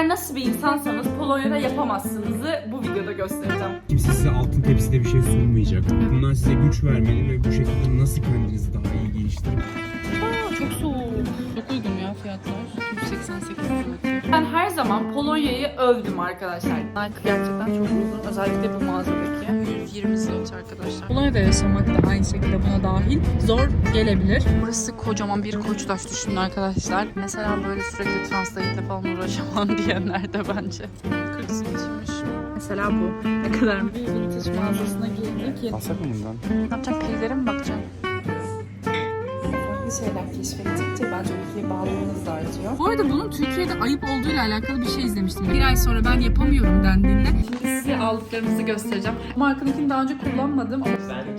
Eğer nasıl bir insansanız Polonya'da yapamazsınızı bu videoda göstereceğim. Kimse size altın tepside bir şey sunmayacak. Bunlar size güç vermeli ve bu şekilde nasıl kendinizi daha iyi geliştirip Aa, çok soğuk. Çok uygun ya fiyatlar. 188 zloty. Ben her zaman Polonya'yı övdüm arkadaşlar. Nike gerçekten çok uygun. Özellikle bu mağazadaki. 120 zloty arkadaşlar. Polonya'da yaşamak da aynı şekilde buna dahil zor gelebilir. Burası kocaman bir koçtaş düşünün arkadaşlar. Mesela böyle sürekli translate'le falan uğraşamam diyenler de bence. 40 zlotymiş. Mesela bu. Ne kadar bir vintage mağazasına girdik. Alsak mı bundan? Ne yapacağım? Perilere mi bakacağım? Farklı şeyler keşfettikçe bence ülkeye bağlılığınız da artıyor. Bu arada bunun Türkiye'de ayıp olduğuyla alakalı bir şey izlemiştim. Bir ay sonra ben yapamıyorum dendiğinde. Şimdi size aldıklarımızı göstereceğim. Markanınkini daha önce kullanmadım ama Ben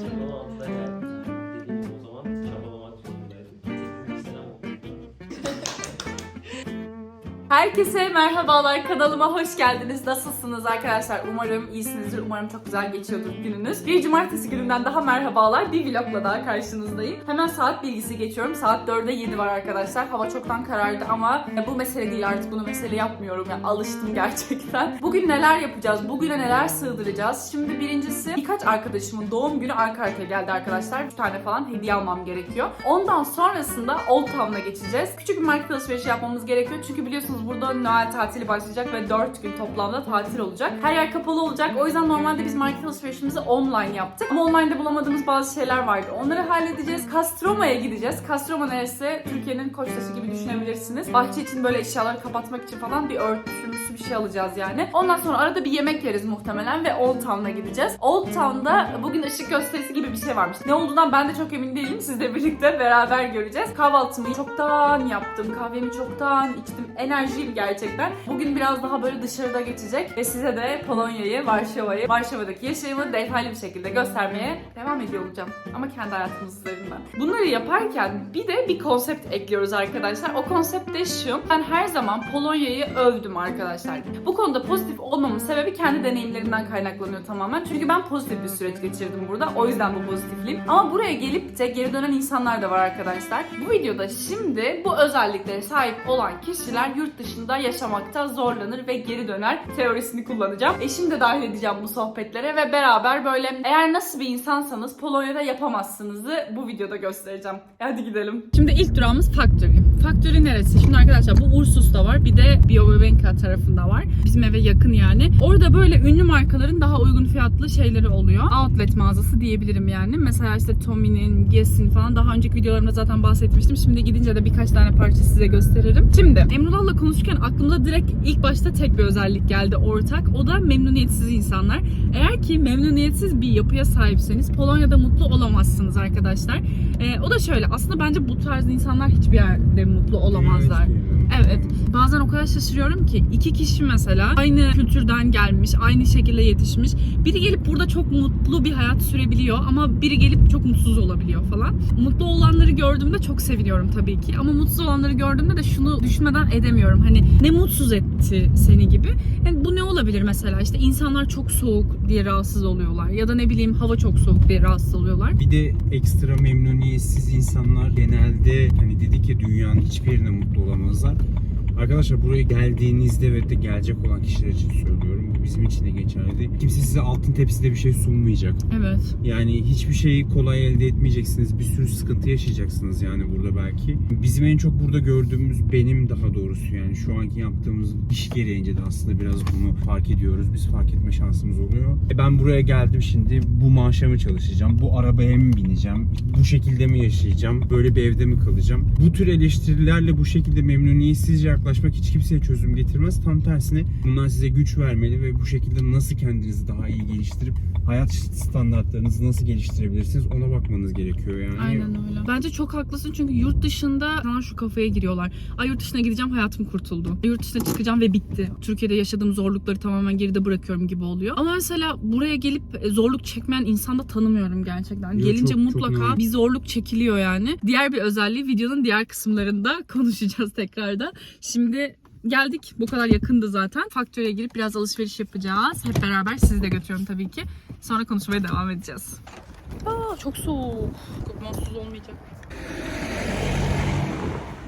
Herkese merhabalar kanalıma hoş geldiniz. Nasılsınız arkadaşlar? Umarım iyisinizdir. Umarım çok güzel geçiyordur gününüz. Bir cumartesi gününden daha merhabalar. Bir vlogla daha karşınızdayım. Hemen saat bilgisi geçiyorum. Saat 4'e 7 var arkadaşlar. Hava çoktan karardı ama bu mesele değil artık bunu mesele yapmıyorum. Ya alıştım gerçekten. Bugün neler yapacağız? Bugüne neler sığdıracağız? Şimdi birincisi birkaç arkadaşımın doğum günü arka arkaya geldi arkadaşlar. 3 tane falan hediye almam gerekiyor. Ondan sonrasında Old Town'a geçeceğiz. Küçük bir market alışverişi yapmamız gerekiyor. Çünkü biliyorsunuz burada Noel tatili başlayacak ve 4 gün toplamda tatil olacak. Her yer kapalı olacak. O yüzden normalde biz market alışverişimizi online yaptık. Ama online'da bulamadığımız bazı şeyler vardı. Onları halledeceğiz. Castroma'ya gideceğiz. Castroma neresi? Türkiye'nin Koçtaşı gibi düşünebilirsiniz. Bahçe için böyle eşyaları kapatmak için falan bir örtüsümüzü bir şey alacağız yani. Ondan sonra arada bir yemek yeriz muhtemelen ve Old Town'a gideceğiz. Old Town'da bugün ışık gösterisi gibi bir şey varmış. Ne olduğundan ben de çok emin değilim. Sizle birlikte beraber göreceğiz. Kahvaltımı çoktan yaptım. Kahvemi çoktan içtim. Enerjiyim gerçekten. Bugün biraz daha böyle dışarıda geçecek. Ve size de Polonya'yı, Varşova'yı, Varşova'daki yaşamı detaylı bir şekilde göstermeye devam ediyor olacağım. Ama kendi hayatımız üzerinden. Bunları yaparken bir de bir konsept ekliyoruz arkadaşlar. O konsept de şu. Ben her zaman Polonya'yı övdüm arkadaşlar. Bu konuda pozitif olmamın sebebi kendi deneyimlerimden kaynaklanıyor tamamen. Çünkü ben pozitif bir süreç geçirdim burada. O yüzden bu pozitifliğim. Ama buraya gelip de geri dönen insanlar da var arkadaşlar. Bu videoda şimdi bu özelliklere sahip olan kişiler yurt dışında yaşamakta zorlanır ve geri döner teorisini kullanacağım. Eşimi de dahil edeceğim bu sohbetlere ve beraber böyle eğer nasıl bir insansanız Polonya'da yapamazsınızı bu videoda göstereceğim. Hadi gidelim. Şimdi ilk durağımız Factory. Factory neresi? Şimdi arkadaşlar bu Ursus'ta var. Bir de Białęka tarafında var. Bizim eve yakın yani. Orada böyle ünlü markaların daha uygun fiyatlı şeyleri oluyor. Outlet mağazası diyebilirim yani. Mesela işte Tommy'nin, Guess'in falan daha önceki videolarımda zaten bahsetmiştim. Şimdi gidince de birkaç tane parça size gösteririm. Şimdi Emrullah'la konuşurken aklımda direkt ilk başta tek bir özellik geldi ortak. O da memnuniyetsiz insanlar. Eğer ki memnuniyetsiz bir yapıya sahipseniz Polonya'da mutlu olamazsınız arkadaşlar. Ee, o da şöyle aslında bence bu tarz insanlar hiçbir yerde mutlu olamazlar. Evet. Bazen o kadar şaşırıyorum ki iki kişi mesela aynı kültürden gelmiş, aynı şekilde yetişmiş. Biri gelip burada çok mutlu bir hayat sürebiliyor ama biri gelip çok mutsuz olabiliyor falan. Mutlu olanları gördüğümde çok seviniyorum tabii ki. Ama mutsuz olanları gördüğümde de şunu düşünmeden edemiyorum. Hani ne mutsuz etti seni gibi. Yani bu ne olabilir mesela? İşte insanlar çok soğuk diye rahatsız oluyorlar. Ya da ne bileyim hava çok soğuk diye rahatsız oluyorlar. Bir de ekstra memnuniyetsiz insanlar genelde hani dedik ya dünyanın hiçbir yerinde mutlu olamazlar. Arkadaşlar buraya geldiğinizde ve de gelecek olan kişiler için söylüyorum. Bizim için de geçerli. Kimse size altın tepside bir şey sunmayacak. Evet. Yani hiçbir şeyi kolay elde etmeyeceksiniz. Bir sürü sıkıntı yaşayacaksınız yani burada belki. Bizim en çok burada gördüğümüz benim daha doğrusu yani şu anki yaptığımız iş gereğince de aslında biraz bunu fark ediyoruz. Biz fark etme şansımız oluyor. E ben buraya geldim şimdi bu maaşa mı çalışacağım? Bu arabaya mı bineceğim? Bu şekilde mi yaşayacağım? Böyle bir evde mi kalacağım? Bu tür eleştirilerle bu şekilde memnuniyetsizce yaklaşmak hiç kimseye çözüm getirmez. Tam tersine bunlar size güç vermeli ve bu şekilde nasıl kendinizi daha iyi geliştirip hayat standartlarınızı nasıl geliştirebilirsiniz ona bakmanız gerekiyor yani. Aynen öyle. Bence çok haklısın çünkü yurt dışında şu an şu kafaya giriyorlar. Ay yurt dışına gideceğim hayatım kurtuldu. Yurt dışına çıkacağım ve bitti. Türkiye'de yaşadığım zorlukları tamamen geride bırakıyorum gibi oluyor. Ama mesela buraya gelip e, zorluk çekmeyen insan da tanımıyorum gerçekten. Yo, Gelince çok- çok mutlaka normal. bir zorluk çekiliyor yani. Diğer bir özelliği videonun diğer kısımlarında konuşacağız tekrardan. Şimdi geldik. Bu kadar yakındı zaten. Faktöre girip biraz alışveriş yapacağız. Hep beraber sizi de götürüyorum tabii ki. Sonra konuşmaya devam edeceğiz. Aa, çok soğuk. Montsuz olmayacak.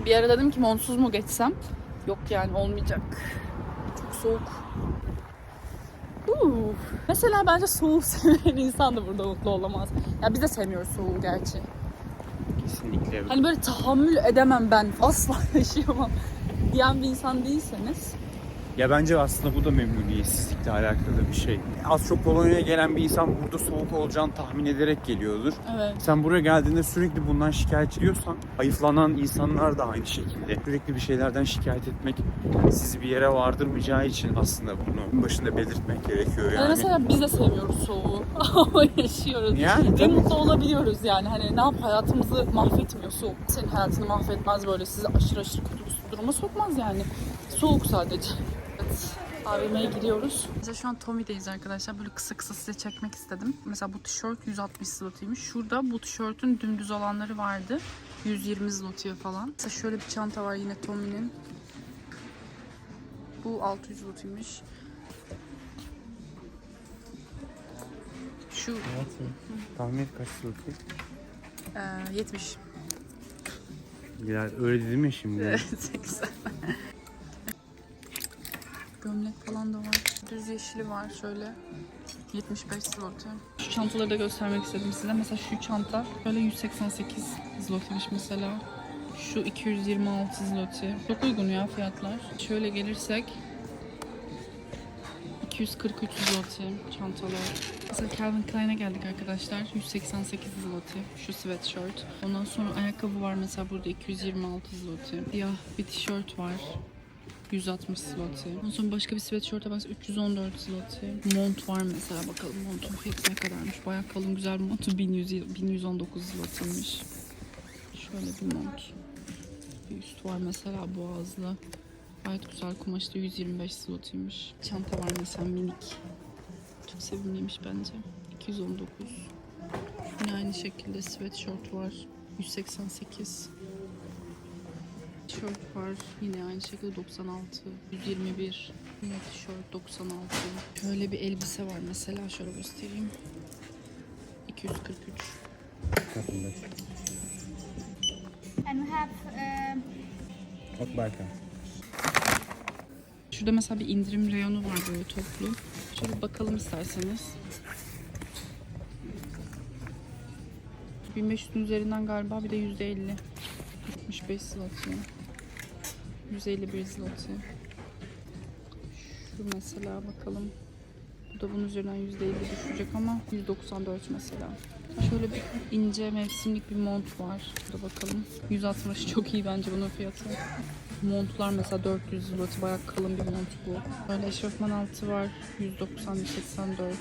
Bir ara dedim ki montsuz mu geçsem? Yok yani olmayacak. soğuk. Uf. Mesela bence soğuk seven insan da burada mutlu olamaz. Ya biz de sevmiyoruz soğuğu gerçi. Kesinlikle. Hani böyle tahammül edemem ben asla yaşayamam diyen bir insan değilseniz. Ya bence aslında bu da memnuniyetsizlikle alakalı bir şey. Az çok Polonya'ya gelen bir insan burada soğuk olacağını tahmin ederek geliyordur. Evet. Sen buraya geldiğinde sürekli bundan şikayet ediyorsan hayıflanan insanlar da aynı şekilde. Sürekli bir şeylerden şikayet etmek sizi bir yere vardırmayacağı için aslında bunu başında belirtmek gerekiyor Yani yani. mesela biz de seviyoruz soğuğu ama yaşıyoruz. Yani Ve mutlu olabiliyoruz yani. Hani ne yap hayatımızı mahvetmiyor soğuk. Senin hayatını mahvetmez böyle sizi aşırı aşırı kötü duruma sokmaz yani. Soğuk sadece. Evet. AVM'ye giriyoruz. Mesela şu an Tommy'deyiz arkadaşlar. Böyle kısa kısa size çekmek istedim. Mesela bu tişört 160 zlotiymiş. Şurada bu tişörtün dümdüz olanları vardı. 120 zlotiye falan. Mesela şöyle bir çanta var yine Tommy'nin. Bu 600 zlotiymiş. Şu Tahmin et kaç zloty? e, 70. Ya öyle dedim ya şimdi. 80. Gömlek falan da var. Düz yeşili var şöyle. 75 zloty. Şu çantaları da göstermek istedim size. Mesela şu çanta böyle 188 zlotiymiş mesela. Şu 226 zloty. Çok uygun ya fiyatlar. Şöyle gelirsek 243 zloty çantalar. Mesela Calvin Klein'e geldik arkadaşlar. 188 zloty. Şu sweatshirt. Ondan sonra ayakkabı var mesela burada 226 zloty. Siyah bir tişört var. 160 zloty. Ondan sonra başka bir sweatshirt'e bak 314 zloty. Mont var mesela bakalım montun fiyatı ne kadarmış. Bayağı kalın güzel bir mont. 1100, 1119 zlotymiş. Şöyle bir mont. Bir üst var mesela boğazlı. Gayet güzel kumaşta 125 zlotiymiş. Çanta var mesela minik. Çok sevimliymiş bence. 219. Yine aynı şekilde sweatshirt var. 188. Tişört var. Yine aynı şekilde 96. 121. Yine tişört 96. Şöyle bir elbise var mesela. Şöyle göstereyim. 243. And we have um, Bak Berkan. Şurada mesela bir indirim reyonu var böyle toplu. Şöyle bakalım isterseniz. 1500'ün üzerinden galiba bir de %50. 75 zloty. 151 zloty. Şu mesela bakalım. Bu da bunun üzerinden %50 düşecek ama 194 mesela. Şöyle bir ince mevsimlik bir mont var. Burada bakalım. 160 çok iyi bence bunun fiyatı. Montlar mesela 400 zloty bayağı kalın bir mont bu. Böyle eşofman altı var 190 184.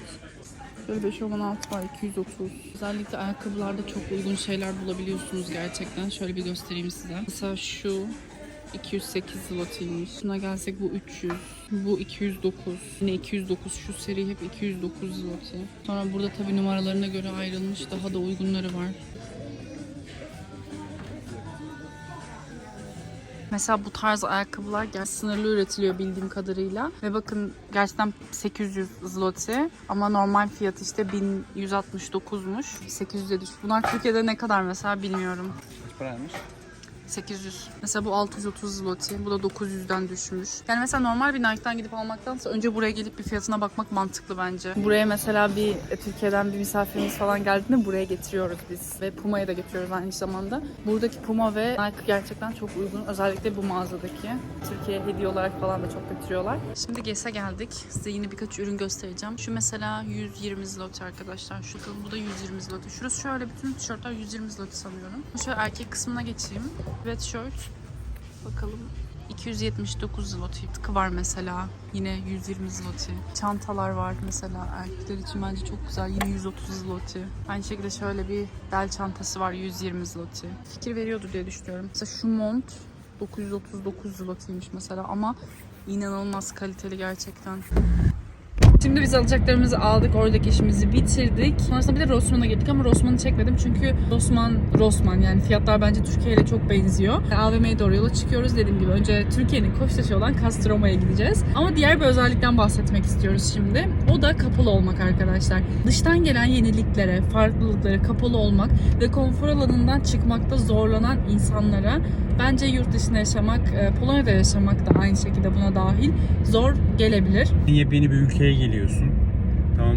Böyle bir eşofman altı var 230. Özellikle ayakkabılarda çok uygun şeyler bulabiliyorsunuz gerçekten. Şöyle bir göstereyim size. Mesela şu 208 zlotiymiş. Şuna gelsek bu 300. Bu 209. Yine 209. Şu seri hep 209 zloty. Sonra burada tabii numaralarına göre ayrılmış daha da uygunları var. Mesela bu tarz ayakkabılar gel sınırlı üretiliyor bildiğim kadarıyla. Ve bakın gerçekten 800 zloty ama normal fiyatı işte 1169'muş. 800'e düş. Bunlar Türkiye'de ne kadar mesela bilmiyorum. Kaç paraymış? 800. Mesela bu 630 zloty. Bu da 900'den düşmüş. Yani mesela normal bir Nike'dan gidip almaktansa önce buraya gelip bir fiyatına bakmak mantıklı bence. Buraya mesela bir e, Türkiye'den bir misafirimiz falan geldiğinde buraya getiriyoruz biz. Ve Puma'yı da getiriyoruz aynı zamanda. Buradaki Puma ve Nike gerçekten çok uygun. Özellikle bu mağazadaki. Türkiye'ye hediye olarak falan da çok getiriyorlar. Şimdi GES'e geldik. Size yine birkaç ürün göstereceğim. Şu mesela 120 zloty arkadaşlar. Şu bu da 120 zloty. Şurası şöyle bütün tişörtler 120 zloty sanıyorum. Şöyle erkek kısmına geçeyim. Sweatshirt. Bakalım. 279 zloty. Tıkı var mesela. Yine 120 zloty. Çantalar var mesela. Erkekler için bence çok güzel. Yine 130 zloty. Aynı şekilde şöyle bir bel çantası var. 120 zloty. Fikir veriyordur diye düşünüyorum. Mesela şu mont 939 zlotiymiş mesela ama inanılmaz kaliteli gerçekten. Şimdi biz alacaklarımızı aldık, oradaki işimizi bitirdik. Sonrasında bir de Rossmann'a girdik ama Rossmann'ı çekmedim çünkü Rossmann, Rossmann yani fiyatlar bence Türkiye ile çok benziyor. AVM'ye doğru yola çıkıyoruz dediğim gibi. Önce Türkiye'nin koş taşı olan Castroma'ya gideceğiz. Ama diğer bir özellikten bahsetmek istiyoruz şimdi. O da kapalı olmak arkadaşlar. Dıştan gelen yeniliklere, farklılıklara kapalı olmak ve konfor alanından çıkmakta zorlanan insanlara Bence yurt dışında yaşamak, e, Polonya'da yaşamak da aynı şekilde buna dahil zor gelebilir. Yepyeni bir ülkeye geliyorsun.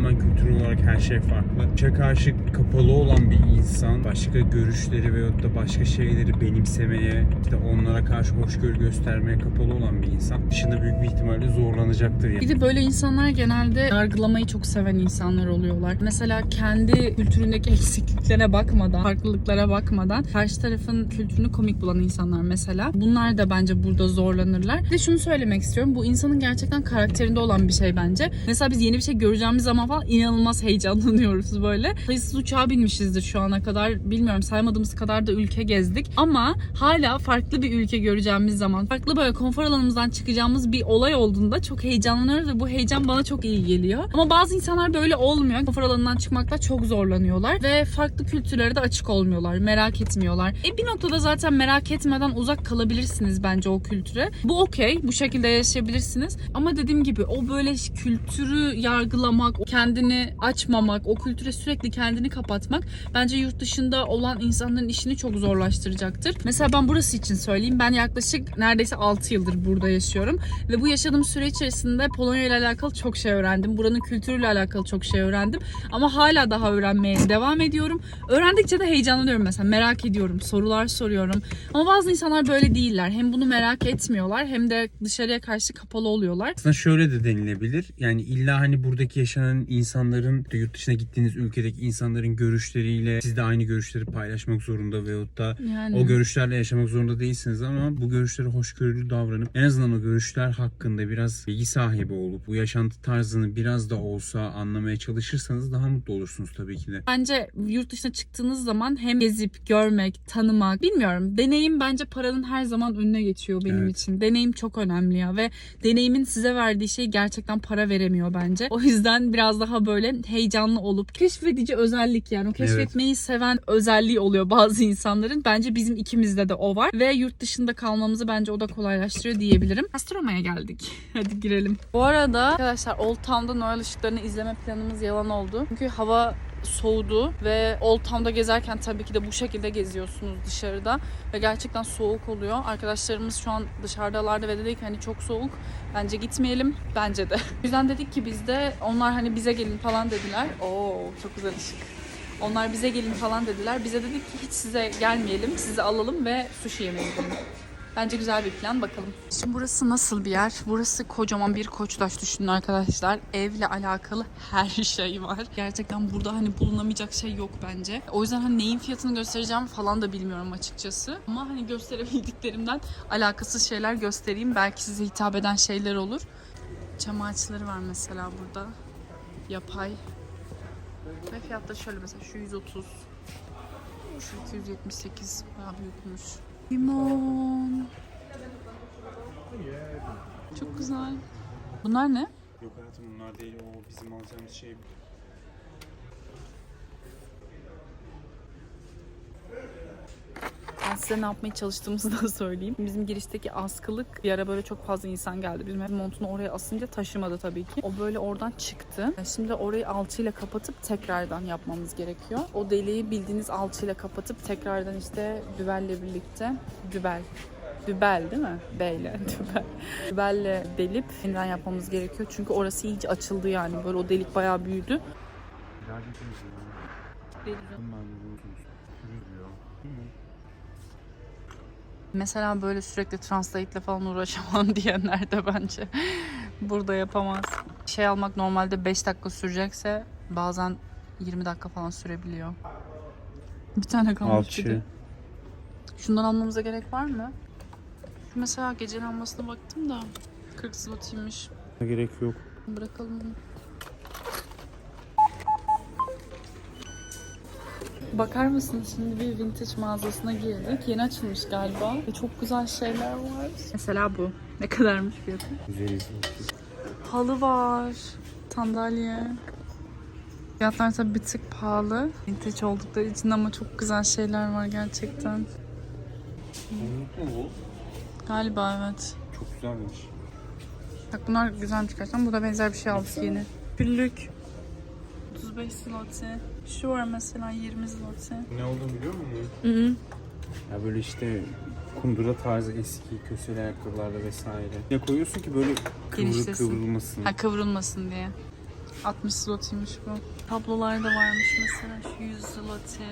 Tamamen kültürel olarak her şey farklı. Dışa karşı kapalı olan bir insan başka görüşleri veyahut da başka şeyleri benimsemeye, işte onlara karşı hoşgörü göstermeye kapalı olan bir insan dışında büyük bir ihtimalle zorlanacaktır yani. Bir de böyle insanlar genelde yargılamayı çok seven insanlar oluyorlar. Mesela kendi kültüründeki eksikliklere bakmadan, farklılıklara bakmadan karşı tarafın kültürünü komik bulan insanlar mesela. Bunlar da bence burada zorlanırlar. Bir de şunu söylemek istiyorum. Bu insanın gerçekten karakterinde olan bir şey bence. Mesela biz yeni bir şey göreceğimiz zaman falan inanılmaz heyecanlanıyoruz böyle. Sayısız uçağa binmişizdir şu ana kadar. Bilmiyorum saymadığımız kadar da ülke gezdik. Ama hala farklı bir ülke göreceğimiz zaman, farklı böyle konfor alanımızdan çıkacağımız bir olay olduğunda çok heyecanlanıyoruz ve bu heyecan bana çok iyi geliyor. Ama bazı insanlar böyle olmuyor. Konfor alanından çıkmakta çok zorlanıyorlar ve farklı kültürlere de açık olmuyorlar, merak etmiyorlar. E bir noktada zaten merak etmeden uzak kalabilirsiniz bence o kültüre. Bu okey, bu şekilde yaşayabilirsiniz. Ama dediğim gibi o böyle kültürü yargılamak, kendini açmamak, o kültüre sürekli kendini kapatmak bence yurt dışında olan insanların işini çok zorlaştıracaktır. Mesela ben burası için söyleyeyim. Ben yaklaşık neredeyse 6 yıldır burada yaşıyorum. Ve bu yaşadığım süre içerisinde Polonya ile alakalı çok şey öğrendim. Buranın kültürüyle alakalı çok şey öğrendim. Ama hala daha öğrenmeye devam ediyorum. Öğrendikçe de heyecanlanıyorum mesela. Merak ediyorum, sorular soruyorum. Ama bazı insanlar böyle değiller. Hem bunu merak etmiyorlar hem de dışarıya karşı kapalı oluyorlar. Aslında şöyle de denilebilir. Yani illa hani buradaki yaşanan insanların, yurt dışına gittiğiniz ülkedeki insanların görüşleriyle siz de aynı görüşleri paylaşmak zorunda veyahut da Yani o görüşlerle yaşamak zorunda değilsiniz ama bu görüşlere hoşgörülü davranıp en azından o görüşler hakkında biraz bilgi sahibi olup bu yaşantı tarzını biraz da olsa anlamaya çalışırsanız daha mutlu olursunuz tabii ki de. Bence yurt dışına çıktığınız zaman hem gezip, görmek, tanımak, bilmiyorum. Deneyim bence paranın her zaman önüne geçiyor benim Evet. için. Deneyim çok önemli ya ve deneyimin size verdiği şey gerçekten para veremiyor bence. O yüzden biraz daha böyle heyecanlı olup keşfedici özellik yani o keşfetmeyi seven özelliği oluyor bazı insanların. Bence bizim ikimizde de o var ve yurt dışında kalmamızı bence o da kolaylaştırıyor diyebilirim. Astroma'ya geldik. Hadi girelim. Bu arada arkadaşlar Old Town'da Noel ışıklarını izleme planımız yalan oldu. Çünkü hava soğudu ve Old Town'da gezerken tabii ki de bu şekilde geziyorsunuz dışarıda ve gerçekten soğuk oluyor. Arkadaşlarımız şu an dışarıdalardı ve dedik hani çok soğuk bence gitmeyelim bence de. O yüzden dedik ki biz de onlar hani bize gelin falan dediler. Oo çok güzel ışık. Onlar bize gelin falan dediler. Bize dedik ki hiç size gelmeyelim, sizi alalım ve sushi yemeye gidelim. Bence güzel bir plan bakalım. Şimdi burası nasıl bir yer? Burası kocaman bir koçtaş düşünün arkadaşlar. Evle alakalı her şey var. Gerçekten burada hani bulunamayacak şey yok bence. O yüzden hani neyin fiyatını göstereceğim falan da bilmiyorum açıkçası. Ama hani gösterebildiklerimden alakasız şeyler göstereyim. Belki size hitap eden şeyler olur. Çam ağaçları var mesela burada. Yapay. Ve fiyatları şöyle mesela şu 130. Şu 278 bayağı büyükmüş. Limon. Çok güzel. Bunlar ne? Yok hayatım bunlar değil o bizim alacağımız şey size ne yapmaya çalıştığımızı da söyleyeyim. Bizim girişteki askılık bir ara böyle çok fazla insan geldi. Bizim montunu oraya asınca taşımadı tabii ki. O böyle oradan çıktı. Şimdi orayı alçıyla kapatıp tekrardan yapmamız gerekiyor. O deliği bildiğiniz alçıyla kapatıp tekrardan işte dübelle birlikte dübel Dübel değil mi? B ile dübel. Dübelle delip yeniden yapmamız gerekiyor. Çünkü orası iyice açıldı yani. Böyle o delik bayağı büyüdü. Mesela böyle sürekli translate ile falan uğraşamam diyenler de bence burada yapamaz. Şey almak normalde 5 dakika sürecekse bazen 20 dakika falan sürebiliyor. Bir tane kalmış bir de. Alçı. Şundan almamıza gerek var mı? Şu mesela gece lambasına baktım da 40 zlotiymiş. Gerek yok. Bırakalım bunu. Bakar mısınız şimdi bir vintage mağazasına girdik. Yeni açılmış galiba. Ve çok güzel şeyler var. Mesela bu. Ne kadarmış fiyatı? Halı var. Sandalye. Fiyatlar tabii bir tık pahalı. Vintage oldukları için ama çok güzel şeyler var gerçekten. Mu? Galiba evet. Çok güzelmiş. Bak bunlar güzelmiş gerçekten. Bu da benzer bir şey aldık yeni. Güllük. 35 zloty. Şu var mesela 20 zloty. Ne olduğunu biliyor musun? Hı hı. Ya böyle işte kundura tarzı eski köseli ayakkabılarda vesaire. Ne koyuyorsun ki böyle kıvrı, kıvrılmasın. Ha kıvrılmasın diye. 60 zlotiymiş bu. Tablolar da varmış mesela. Şu 100 zloty.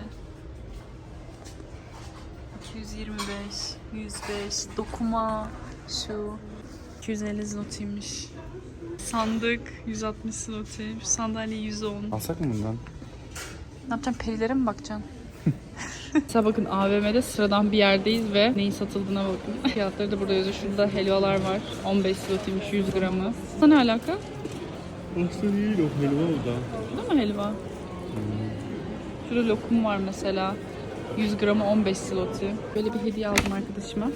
225, 105, dokuma şu 250 zlotiymiş. Sandık 160 zloty. Şu sandalye 110. Alsak mı bundan? Ne yapacaksın? Perilere mi bakacaksın? Mesela bakın AVM'de sıradan bir yerdeyiz ve neyin satıldığına bakın. Fiyatları da burada yazıyor. Şurada helvalar var. 15 zlotiymiş 100 gramı. Sana ne alaka? Aslında değil o helva o da. Bu da mı helva? Şurada lokum var mesela. 100 gramı 15 zloty. Böyle bir hediye aldım arkadaşıma.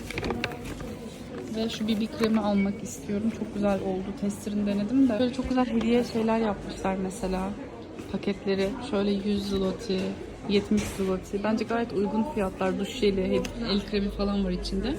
Ve şu BB kremi almak istiyorum. Çok güzel oldu. Testerini denedim de. Böyle çok güzel hediye şeyler yapmışlar mesela. Paketleri. Şöyle 100 zloty, 70 zloty. Bence gayet uygun fiyatlar. Duş jeli, el kremi falan var içinde.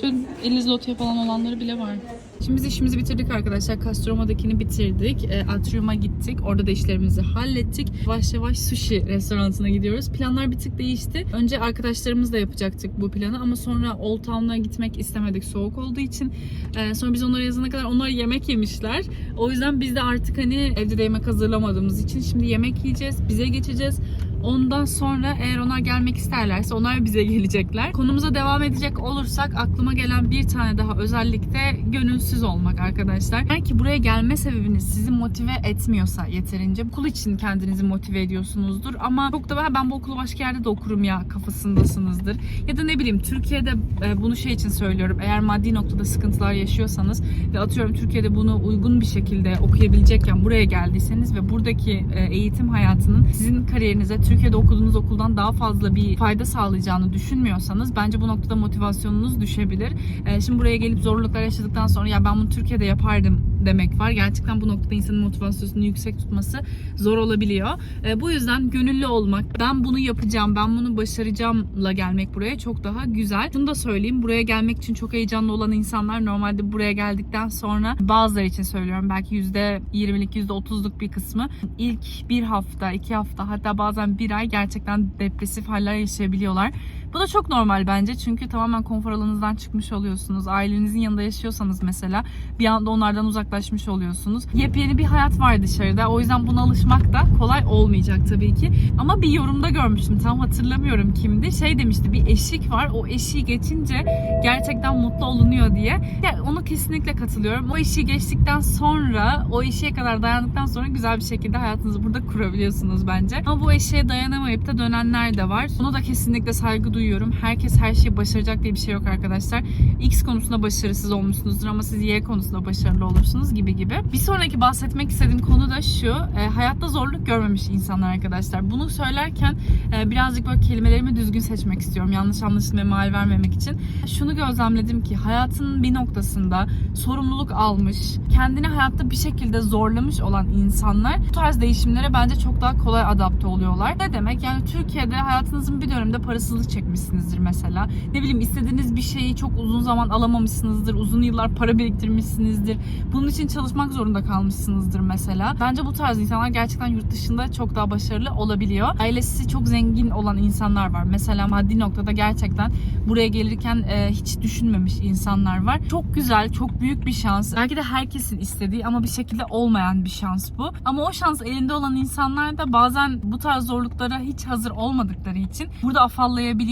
Şöyle 50 zloty'ye falan olanları bile var. Şimdi biz işimizi bitirdik arkadaşlar. Castroma'dakini bitirdik. E, Atrium'a gittik. Orada da işlerimizi hallettik. Yavaş yavaş sushi restoranına gidiyoruz. Planlar bir tık değişti. Önce arkadaşlarımızla yapacaktık bu planı ama sonra Old Town'a gitmek istemedik soğuk olduğu için. E, sonra biz onlara yazana kadar onlar yemek yemişler. O yüzden biz de artık hani evde de yemek hazırlamadığımız için şimdi yemek yiyeceğiz. Bize geçeceğiz. Ondan sonra eğer onlar gelmek isterlerse onlar bize gelecekler. Konumuza devam edecek olursak aklıma gelen bir tane daha özellikle gönülsüz olmak arkadaşlar. Eğer ki buraya gelme sebebiniz sizi motive etmiyorsa yeterince okul için kendinizi motive ediyorsunuzdur ama çok da ben, ben bu okulu başka yerde de okurum ya kafasındasınızdır. Ya da ne bileyim Türkiye'de e, bunu şey için söylüyorum. Eğer maddi noktada sıkıntılar yaşıyorsanız ve atıyorum Türkiye'de bunu uygun bir şekilde okuyabilecekken buraya geldiyseniz ve buradaki e, eğitim hayatının sizin kariyerinize Türkiye'de okuduğunuz okuldan daha fazla bir fayda sağlayacağını düşünmüyorsanız bence bu noktada motivasyonunuz düşebilir. E, Şimdi buraya gelip zorluklar yaşadıktan sonra ya ben bunu Türkiye'de yapardım demek var. Gerçekten bu noktada insanın motivasyonunu yüksek tutması zor olabiliyor. E, bu yüzden gönüllü olmak, ben bunu yapacağım, ben bunu başaracağımla gelmek buraya çok daha güzel. Şunu da söyleyeyim, buraya gelmek için çok heyecanlı olan insanlar normalde buraya geldikten sonra bazıları için söylüyorum belki %20'lik, %30'luk bir kısmı ilk bir hafta, iki hafta hatta bazen bir ay gerçekten depresif haller yaşayabiliyorlar. Bu da çok normal bence çünkü tamamen konfor alanınızdan çıkmış oluyorsunuz. Ailenizin yanında yaşıyorsanız mesela bir anda onlardan uzaklaşmış oluyorsunuz. Yepyeni bir hayat var dışarıda. O yüzden buna alışmak da kolay olmayacak tabii ki. Ama bir yorumda görmüştüm. Tam hatırlamıyorum kimdi. Şey demişti bir eşik var. O eşiği geçince gerçekten mutlu olunuyor diye. Ya onu kesinlikle katılıyorum. O eşiği geçtikten sonra o eşiğe kadar dayandıktan sonra güzel bir şekilde hayatınızı burada kurabiliyorsunuz bence. Ama bu eşiğe dayanamayıp da dönenler de var. Ona da kesinlikle saygı duyuyorum. Herkes her şeyi başaracak diye bir şey yok arkadaşlar. X konusunda başarısız olmuşsunuzdur ama siz Y konusunda başarılı olursunuz gibi gibi. Bir sonraki bahsetmek istediğim konu da şu. e, hayatta zorluk görmemiş insanlar arkadaşlar. Bunu söylerken e, birazcık böyle kelimelerimi düzgün seçmek istiyorum. Yanlış anlaşılmaya mal vermemek için. Şunu gözlemledim ki hayatın bir noktasında sorumluluk almış, kendini hayatta bir şekilde zorlamış olan insanlar bu tarz değişimlere bence çok daha kolay adapte oluyorlar. Ne demek? Yani Türkiye'de hayatınızın bir döneminde parasızlık çekmişsinizdir mesela. Ne bileyim istediğiniz bir şeyi çok uzun zaman alamamışsınızdır. Uzun yıllar para biriktirmişsinizdir. Bunun için çalışmak zorunda kalmışsınızdır mesela. Bence bu tarz insanlar gerçekten yurt dışında çok daha başarılı olabiliyor. Ailesi çok zengin olan insanlar var. Mesela maddi noktada gerçekten buraya gelirken e, hiç düşünmemiş insanlar var. Çok güzel, çok büyük bir şans. Belki de herkesin istediği ama bir şekilde olmayan bir şans bu. Ama o şans elinde olan insanlar da bazen bu tarz zorluklara hiç hazır olmadıkları için burada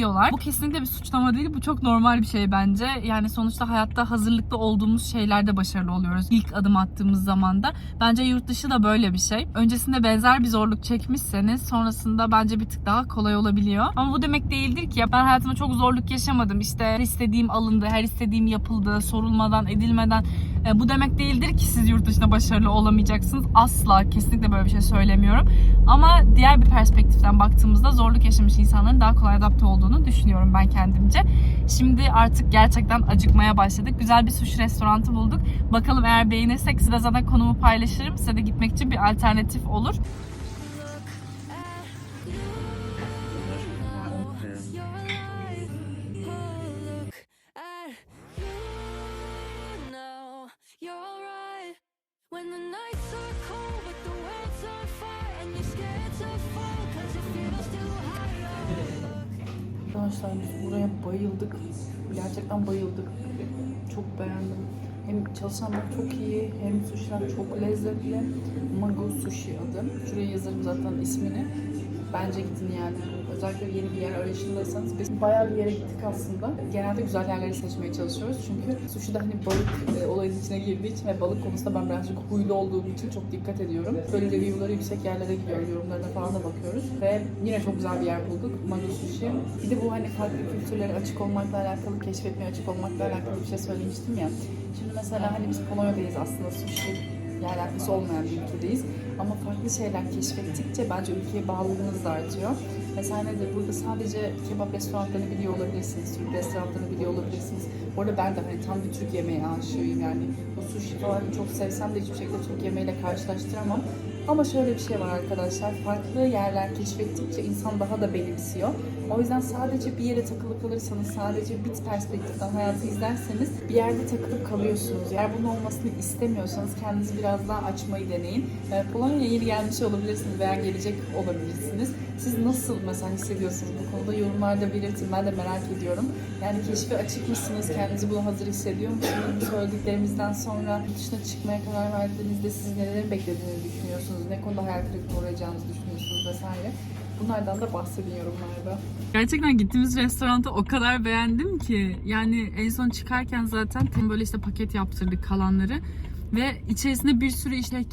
afallayabiliyorlar. Bu kesinlikle bir suçlama değil. Bu çok normal bir şey bence. Yani sonuçta hayatta hazırlıklı olduğumuz şeylerde başarılı oluyoruz. İlk adım attığımız zaman da. Bence yurt dışı da böyle bir şey. Öncesinde benzer bir zorluk çekmişseniz sonrasında bence bir tık daha kolay olabiliyor. Ama bu demek değildir ki ben hayatımda çok zorluk yaşamadım. İşte her istediğim alındı, her istediğim yapıldı, sorulmadan, edilmeden. E, bu demek değildir ki siz yurt dışında başarılı olamayacaksınız. Asla kesinlikle böyle bir şey söylemiyorum. Ama diğer bir perspektiften baktığımızda zorluk yaşamış insanların daha kolay adapte olduğunu düşünüyorum ben kendimce. Şimdi artık gerçekten acıkmaya başladık. Güzel bir sushi restoranı bulduk. Bakalım eğer beğenirsek size zaten konumu paylaşırım. Size de gitmek için bir alternatif olur. Arkadaşlar biz buraya bayıldık. Gerçekten bayıldık. Çok beğendim. Hem çalışanlar çok iyi, hem sushiler çok lezzetli. Mago Sushi adı. Şuraya yazarım zaten ismini. Bence gidin yani. Özellikle yeni bir yer arayışındaysanız biz bayağı bir yere gittik aslında. Genelde güzel yerleri seçmeye çalışıyoruz. Çünkü sushi'de hani balık e, olayın içine girdiği için ve balık konusunda ben birazcık huylu olduğum için çok dikkat ediyorum. Böyle review'ları yüksek yerlere gidiyor, yorumlarına falan da bakıyoruz. Ve yine çok güzel bir yer bulduk. Mago Sushi. Bir de bu hani farklı kültürlere açık olmakla alakalı, keşfetmeye açık olmakla alakalı bir şey söylemiştim ya. Şimdi mesela hani biz Polonya'dayız aslında sushi ile alakası olmayan bir ülkedeyiz. Ama farklı şeyler keşfettikçe bence ülkeye bağlılığınız da artıyor. Mesela nedir? Burada sadece kebap restoranlarını biliyor olabilirsiniz, Türk restoranlarını biliyor olabilirsiniz. Bu arada ben de hani tam bir Türk yemeği aşığıyım yani. Bu sushi falan çok sevsem de hiçbir şekilde Türk yemeğiyle karşılaştıramam. Ama şöyle bir şey var arkadaşlar, farklı yerler keşfettikçe insan daha da benimsiyor. O yüzden sadece bir yere takılı kalırsanız, sadece bir perspektiften hayatı izlerseniz bir yerde takılıp kalıyorsunuz. Eğer bunun olmasını istemiyorsanız kendinizi biraz daha açmayı deneyin. Ee, Polonya'ya yeni gelmiş olabilirsiniz veya gelecek olabilirsiniz. Siz nasıl mesela hissediyorsunuz bu konuda yorumlarda belirtin. Ben de merak ediyorum. Yani keşfe açık mısınız? Kendinizi buna hazır hissediyor musunuz? Bu söylediklerimizden sonra dışına çıkmaya karar verdiğinizde sizi nelerin beklediğini düşünüyorsunuz? Ne konuda hayal kırıklığına uğrayacağınızı düşünüyorsunuz vesaire. Bunlardan da bahsedin yorumlarda. Gerçekten gittiğimiz restoranda o kadar beğendim ki. Yani en son çıkarken zaten böyle işte paket yaptırdık kalanları. Ve içerisine bir sürü işte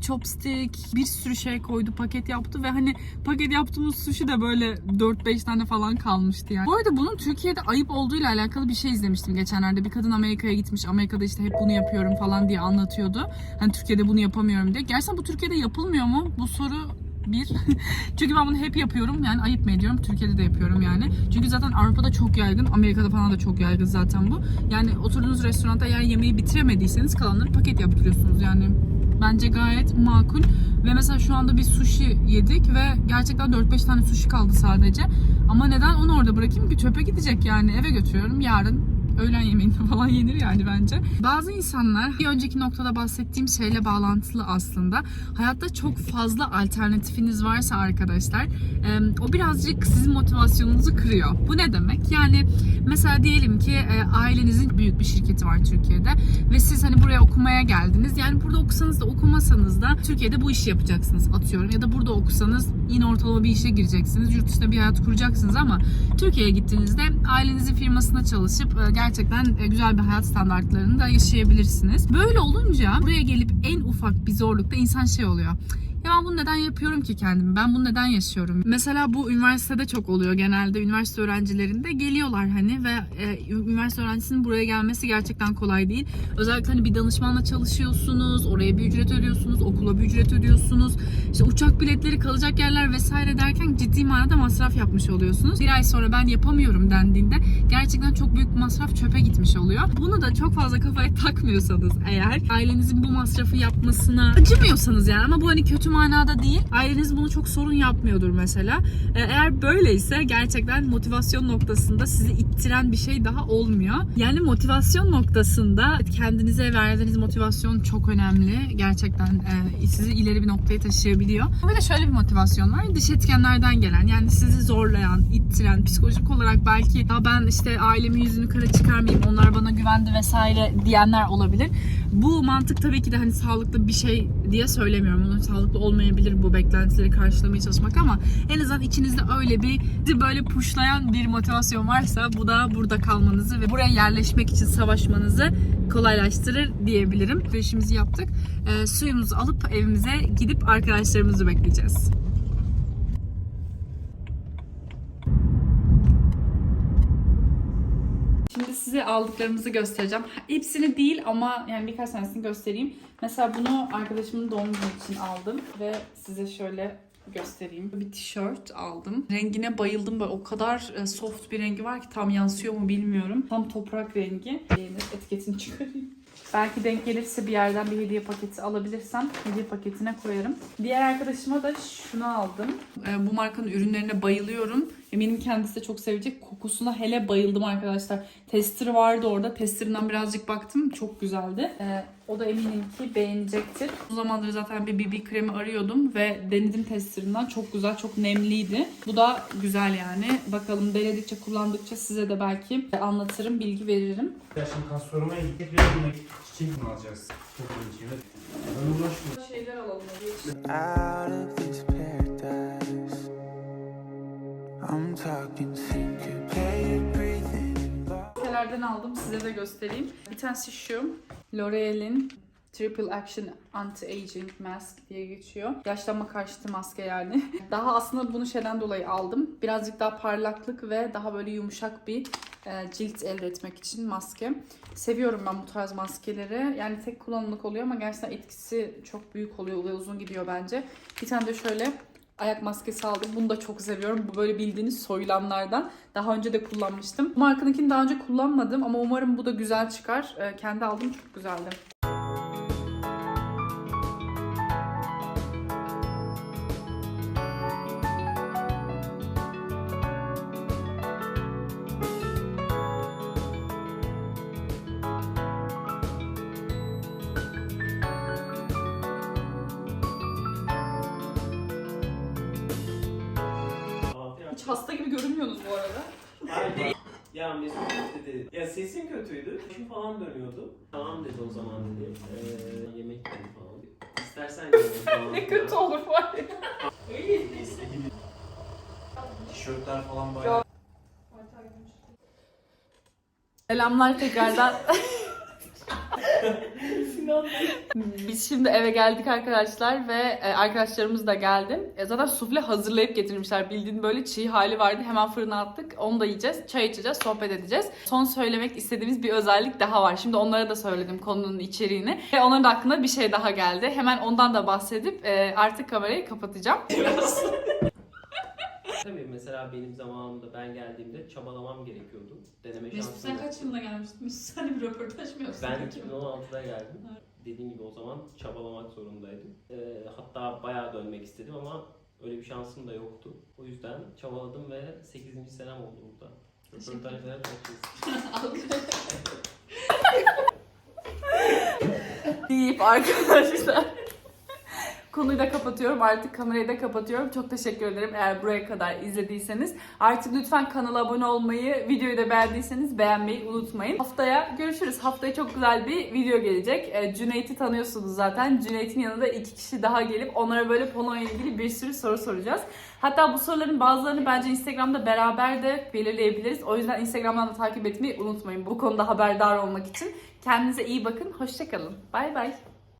chopstick, bir sürü şey koydu, paket yaptı ve hani paket yaptığımız sushi de böyle 4-5 tane falan kalmıştı yani. Bu arada bunun Türkiye'de ayıp olduğuyla alakalı bir şey izlemiştim geçenlerde. Bir kadın Amerika'ya gitmiş, Amerika'da işte hep bunu yapıyorum falan diye anlatıyordu. Hani Türkiye'de bunu yapamıyorum diye. Gerçekten bu Türkiye'de yapılmıyor mu? Bu soru bir. Çünkü ben bunu hep yapıyorum. Yani ayıp mı ediyorum? Türkiye'de de yapıyorum yani. Çünkü zaten Avrupa'da çok yaygın. Amerika'da falan da çok yaygın zaten bu. Yani oturduğunuz restoranda eğer yemeği bitiremediyseniz kalanları paket yaptırıyorsunuz yani. Bence gayet makul. Ve mesela şu anda bir sushi yedik ve gerçekten 4-5 tane sushi kaldı sadece. Ama neden onu orada bırakayım ki çöpe gidecek yani eve götürüyorum yarın öğlen yemeğinde falan yenir yani bence. Bazı insanlar bir önceki noktada bahsettiğim şeyle bağlantılı aslında. Hayatta çok fazla alternatifiniz varsa arkadaşlar o birazcık sizin motivasyonunuzu kırıyor. Bu ne demek? Yani mesela diyelim ki e, ailenizin büyük bir şirketi var Türkiye'de ve siz hani buraya okumaya geldiniz. Yani burada okusanız da okumasanız da Türkiye'de bu işi yapacaksınız atıyorum. Ya da burada okusanız yine ortalama bir işe gireceksiniz. Yurt dışında bir hayat kuracaksınız ama Türkiye'ye gittiğinizde ailenizin firmasında çalışıp e, gerçekten e, güzel bir hayat standartlarını da yaşayabilirsiniz. Böyle olunca buraya gelip en ufak bir zorlukta insan şey oluyor. Ben bunu neden yapıyorum ki kendimi? Ben bunu neden yaşıyorum? Mesela bu üniversitede çok oluyor genelde. Üniversite öğrencilerinde geliyorlar hani ve e, üniversite öğrencisinin buraya gelmesi gerçekten kolay değil. Özellikle hani bir danışmanla çalışıyorsunuz, oraya bir ücret ödüyorsunuz, okula bir ücret ödüyorsunuz. İşte uçak biletleri, kalacak yerler vesaire derken ciddi manada masraf yapmış oluyorsunuz. Bir ay sonra ben yapamıyorum dendiğinde gerçekten çok büyük masraf çöpe gitmiş oluyor. Bunu da çok fazla kafaya takmıyorsanız eğer, ailenizin bu masrafı yapmasına acımıyorsanız yani ama bu hani kötü manada değil. Aileniz bunu çok sorun yapmıyordur mesela. E, Eğer böyleyse gerçekten motivasyon noktasında sizi ittiren bir şey daha olmuyor. Yani motivasyon noktasında kendinize verdiğiniz motivasyon çok önemli. Gerçekten e, sizi ileri bir noktaya taşıyabiliyor. Bir de şöyle bir motivasyon var. Dış etkenlerden gelen yani sizi zorlayan, ittiren, psikolojik olarak belki ya ben işte ailemin yüzünü kara çıkarmayayım, onlar bana güvendi vesaire diyenler olabilir. Bu mantık tabii ki de hani sağlıklı bir şey diye söylemiyorum. Bunun sağlıklı olmayabilir bu beklentileri karşılamaya çalışmak ama en azından içinizde öyle bir böyle puşlayan bir motivasyon varsa bu da burada kalmanızı ve buraya yerleşmek için savaşmanızı kolaylaştırır diyebilirim. İşimizi yaptık. Ee, suyumuzu alıp evimize gidip arkadaşlarımızı bekleyeceğiz. Şimdi size aldıklarımızı göstereceğim. Hepsini değil ama yani birkaç tanesini göstereyim. Mesela bunu arkadaşımın doğum günü için aldım ve size şöyle göstereyim. Bir tişört aldım. Rengine bayıldım. Böyle o kadar e, soft bir rengi var ki tam yansıyor mu bilmiyorum. Tam toprak rengi. Beğenir etiketini çıkarayım. Belki denk gelirse bir yerden bir hediye paketi alabilirsem hediye paketine koyarım. Diğer arkadaşıma da şunu aldım. E, Bu markanın ürünlerine bayılıyorum. Eminim kendisi de çok sevecek. Kokusuna hele bayıldım arkadaşlar. Tester vardı orada. Testerından birazcık baktım. Çok güzeldi. Ee, o da eminim ki beğenecektir. Bu zamandır zaten bir BB kremi arıyordum ve denedim testerinden. Çok güzel, çok nemliydi. Bu da güzel yani. Bakalım denedikçe, kullandıkça size de belki anlatırım, bilgi veririm. Ya şimdi kas sormaya gittik ve buna çiçek mi alacağız? Toplum için. Ben uğraşmıyorum. Şeyler alalım. out of this paradise. I'm aldım. Size de göstereyim. Bir tanesi şu. L'Oreal'in Triple Action Anti-Aging Mask diye geçiyor. Yaşlanma karşıtı maske yani. Daha aslında bunu şeyden dolayı aldım. Birazcık daha parlaklık ve daha böyle yumuşak bir e, cilt elde etmek için maske. Seviyorum ben bu tarz maskeleri. Yani tek kullanımlık oluyor ama gerçekten etkisi çok büyük oluyor ve uzun gidiyor bence. Bir tane de şöyle ayak maskesi aldım. Bunu da çok seviyorum. Bu böyle bildiğiniz soyulanlardan. Daha önce de kullanmıştım. Markanınkini daha önce kullanmadım ama umarım bu da güzel çıkar. Ee, kendi aldım çok güzeldi. Hiç hasta gibi görünmüyorsunuz bu arada. Hayır. Ya Mesut dedi. Ya sesin kötüydü. Başım falan dönüyordu. Tamam dedi o zaman dedi. Ee, yemek yedi falan. İstersen yemek falan. ne kötü olur var ya. Tişörtler falan bayağı. Selamlar tekrardan. Biz şimdi eve geldik arkadaşlar ve e, arkadaşlarımız da geldi. E, Zaten sufle hazırlayıp getirmişler. Bildiğin böyle çiğ hali vardı. Hemen fırına attık. Onu da yiyeceğiz. Çay içeceğiz, sohbet edeceğiz. Son söylemek istediğimiz bir özellik daha var. Şimdi onlara da söyledim konunun içeriğini. Ve onların da aklına bir şey daha geldi. Hemen ondan da bahsedip e, artık kamerayı kapatacağım. Tabii mesela benim zamanımda ben geldiğimde çabalamam gerekiyordu. Deneme şansım yoktu. yılında gelmiştin? Mesut sen bir röportaj mı yapsın? Ben 2016'da geldim. Dediğim gibi o zaman çabalamak zorundaydım. Ee, hatta bayağı dönmek istedim ama öyle bir şansım da yoktu. O yüzden çabaladım ve 8. senem oldu burada. Röportajlara çalışıyoruz. deyip arkadaşlar. Konuyu da kapatıyorum. Artık kamerayı da kapatıyorum. Çok teşekkür ederim eğer buraya kadar izlediyseniz. Artık lütfen kanala abone olmayı, videoyu da beğendiyseniz beğenmeyi unutmayın. Haftaya görüşürüz. Haftaya çok güzel bir video gelecek. Ee, Cüneyt'i tanıyorsunuz zaten. Cüneyt'in yanında iki kişi daha gelip onlara böyle ile ilgili bir sürü soru soracağız. Hatta bu soruların bazılarını bence Instagram'da beraber de belirleyebiliriz. O yüzden Instagram'dan da takip etmeyi unutmayın. Bu konuda haberdar olmak için. Kendinize iyi bakın. Hoşçakalın. Bay bay.